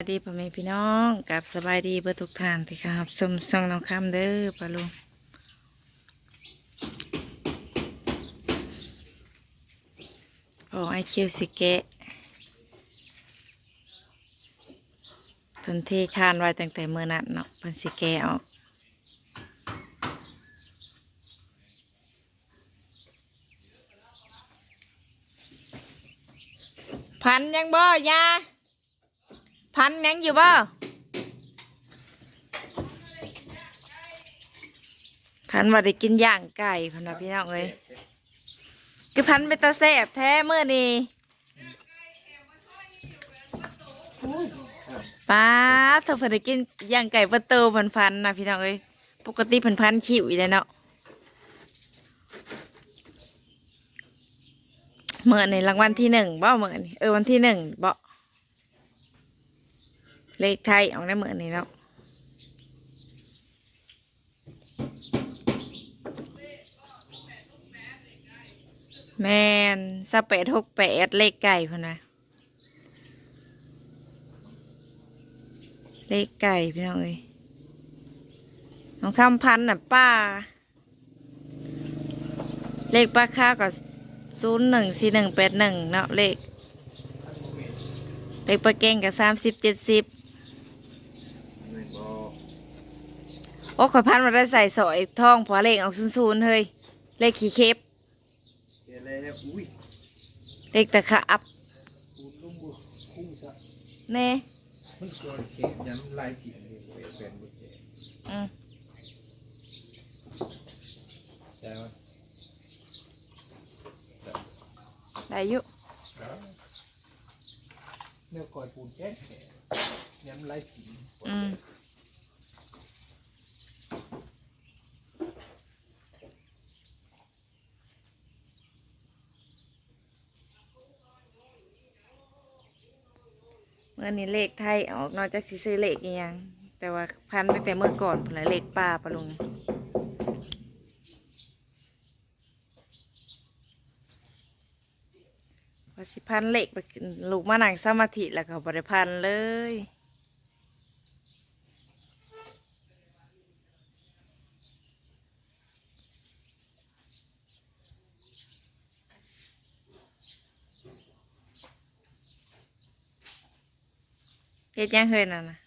สวัสดีพ่อแม่พี่น้องกับสบายดีเพื่อทุกท่านที่ครับชมส่องน้องคำเด้อปะลุงโอ้ไอคิวสิเกะเพิ่ทคานไว้ตั้งแต่เมื่อนั้นเนาะเพิ่นสิแกะออกพันยังบ่ยา พันยังอยู่บ่พันว่าได้กินย่างไก่พันว่าพี่น้องเลยคือพันเป็นตาแสบแท้เมื่อนี้ป้าเธอเพิ่นได้กินย่างไก่ประตูพันพันนะพี่น้องเอ้ยปกติพันพันขิวอยู่แล้วเนาะเมื่อในรางวัลที่หนึ่งบ่เมื่อนี่เออวันที่หนึ่งบ่ เลขไทยออกได้เหมือนนี้แล้วแมนสเปดหกแปดเลขไก่พนะเลขไก่พี่น้องเอ้ยน้องคำพันน่ะป้า เลขป้าค่ากับศูนย์หนึ่งสี่หนึ่งแปดหนึ่งเนาะเลขเลขปลาเก่งกับสามสิบเจ็ดสิบ หนึ่งบอ โอ้ขอยพันมาได้ใส่สอยทองพอเลขออกศูนย์ๆเฮ้ยเลขขี้เค็บเกลแล้วอุ้ยเลขตะขาบคูณลุ่มบุคู่ซะแน่มันตัวเข็มยันลายถิ่นเลยเว้ยเป็นบุญเจอืมใช่ไหมได้อยุเนี่ยคอยปูนแก๊สยันลายถิ่นอืม เมื่อนี้เลขไทยออกนอกจากสิซื้อเลขอีหยัง แต่ว่าพันตั้งแต่เมื่อก่อนผลเลขป้าปะลุงว่าสิพันเลขไปลูกมานังสมาธิแล้วก็บริพันเลย เฮ็ดยังเคยนั่นน่ะ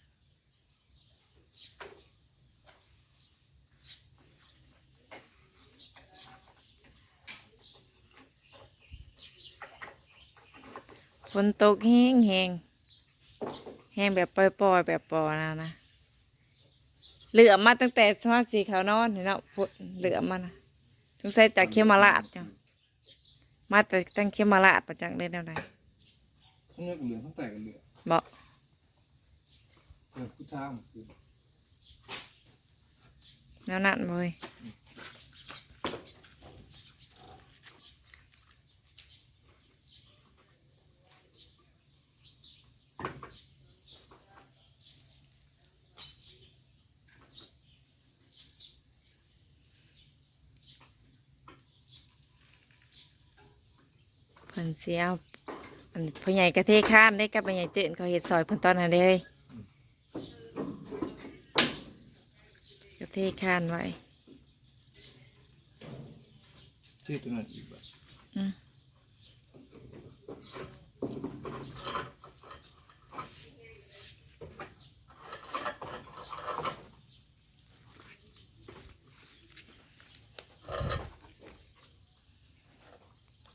ฝนตกแห้งแห้งแห้งแบบปล่อยๆแบบปอนะนะเหลือมาตั้งแต่สมาสีขาวนอนเห็นเนาะฝนเหลือมานะสงสัยจากเขียวมาลาดจ้ะมาแต่ตั้งเขียวมาลาดประจังเลยแนวใดทั้งเลือดเหลืองทั้งแต่กันเหลืองบอก เออผู้ชายมันคือแนวนั้นเว้ยเพิ่นเสียอันพ่อใหญ่กระเทข้านได้กับพ่อใหญ่เจนเขาเฮ็ดซอยเพิ่นตอนนั้นเด้ยกระ เทข้านไว้ชื่อตัวนั้นอีกแบบอืม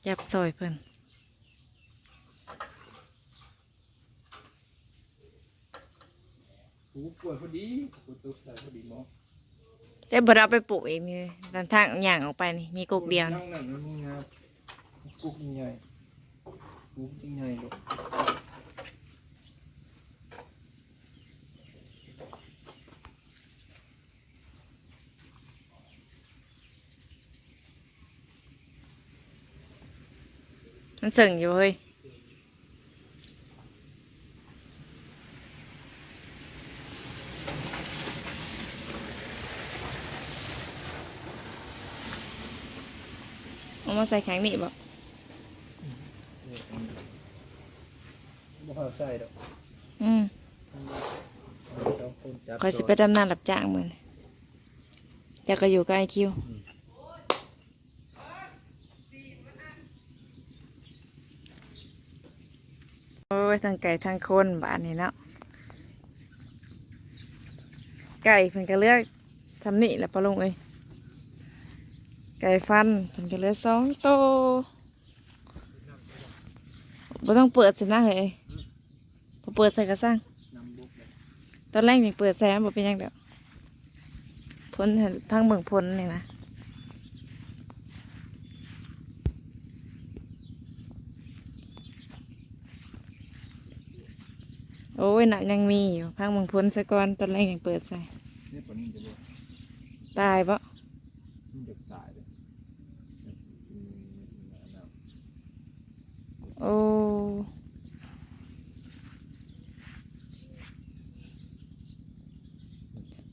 ยับซอยเพิ่นหูป่วยพอดีปวดตัวใส่พอดีหมอแต่บ่ ได้เอาไปปลูกเองนี่ด้านทางอย่างออกไปนี่มีกุกเดียวนั่นี่งนั่นมันมีงากุ๊กใหญ่กุ๊กใหญ่ลูกมันเสิ่งอยู่เฮ้ย มาใส่แข็งนี่บ่บ่เข้าใส่ดอกอืมมันจับคอยสิโดไปดำน้ำรับจ้างมือนี้จะก็อยู่กับไอคิวโอ้ยทั้งไก่ทั้งคนบ้านนี้เนาะไก่เพิ่นก็เลือกทำนี่แหละปะลุงเอ้ย ไก่ฟันเพิ่นก็เหลือกสองโตวบ่ต้องเปิดสินะเฮ้ยพอเปิดใส่กระสังน้ำบุกเลยตอนแรกนี่เปิดแซมบ่เป็นหยังเดียวพ้นเห็นทางเมืองพ้นนี่นะโอ้ยหนักยังมีอยู่พังเมืองพ้นซะก่อนตอนแรกยังเปิดใส่นี่ปนี้จะบ่ตายปะ มันจะตายเลยอืมน้ำ โอ้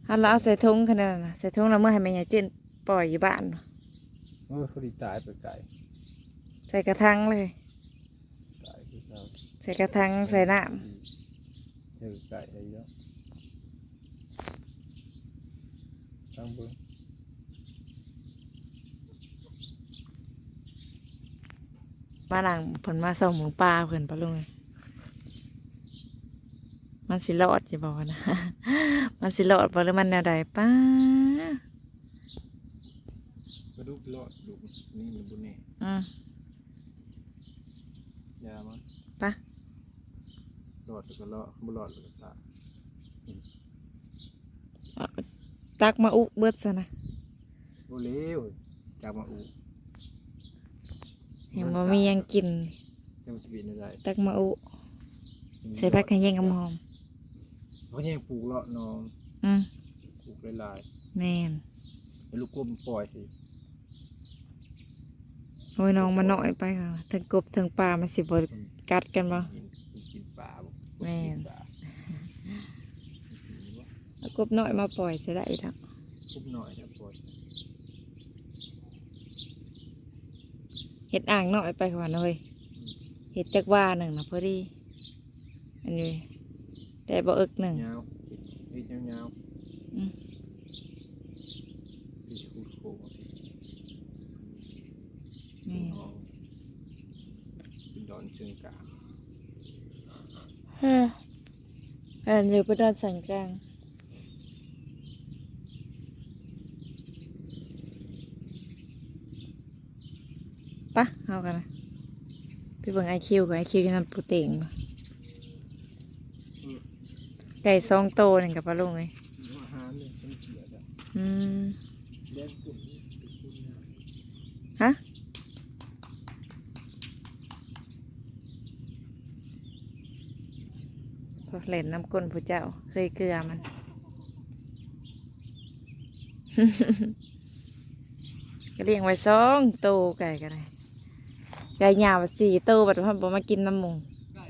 ฮันเราเอาใส่ถุงขนาดนั้นนะใส่ถุงแล้วเมื่อให้แม่ยายจืนปล่อยอยู่บ้านเออเขาดีตายไปไก่ใส่กระทังเลยไก่คือเขาใส่กระทังใส่น้เจอไก่ได้เยอะตั้งเบิ้งำ มาหลังผลมาส่งหมูปลาเพิ่นปะลุงมันสิรอดจะบอกนะ มันสิรอดบ่หรือมันแนวใดป้ากระดูกรอดดูกนี่มันบุญแน่อืมยามั้งไปะรอดแล้วก็รอดบุรอดแล้วก็ตายตักมาอุเบิดซะนะโอ้เลี้ยวจากมาอู เห็นว่ามีหยังกินยังจะบินอะไรตักมาอุใส่ผักกระเยงกับหอมเพราะยังปลูกเลาะน้องอืมปลูกหลายแม่นๆให้ลูกกลมปล่อยสิโอ้ยน้องมันน้อยไปค่ะทั้งกบทั้งปลามันสิบ่กัดกันบ่ กินกินปลาบ่แม่น กิปลาเอากบน้อยมาปล่อยสิได้อีกทั้งทุบหน่อยนะปล่อย เห็ดอ่างน้อยไปก่อนเลยเห็ดจักว่าหนึ่งนะพอดี อันนี้แต่บ่เอิกหนึ่งยาวเฮ้ยยาวอืมๆพี่คูดโค้งนี่เป็นดอนเชิงกลางฮะอันอยู่ไปด้านสันกลาง ปะเอากันนะพี่เบิ่งไอคิวกับไอคิวที่นั่นปูเต็งบ่ไก่สองโตหนึ่งกับปลาลุงเลยอาหารเนี่ยเป็นเกียรติอะอืมแดงกุ่นนี่เป็นกุ่นนะฮะพอเล่นน้ำก้นผู้เจ้า เคยเกลือมันก็เลี้ยงไว้สองโตวไก่กันเลย ไก่หยาวสี่โตวบัดพ่อบอมากินน้ำหมูไก่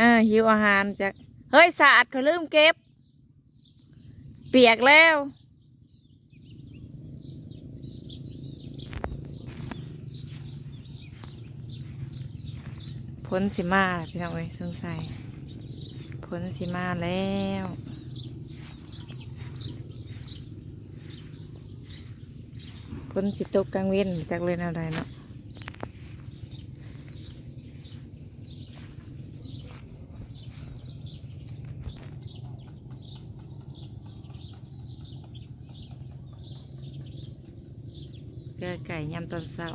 อ่าหิวอาหารจากเฮ้ยสะอาดเขาลืมเก็บ เปียกแล้วพ้นสิมาพี่น้องเอ้ยสงสัยพ้นสิมาแล้ว นสิตกกลางเว้นจากเลยนอะไรเนาะเกลือไก่ยำตอนเช้า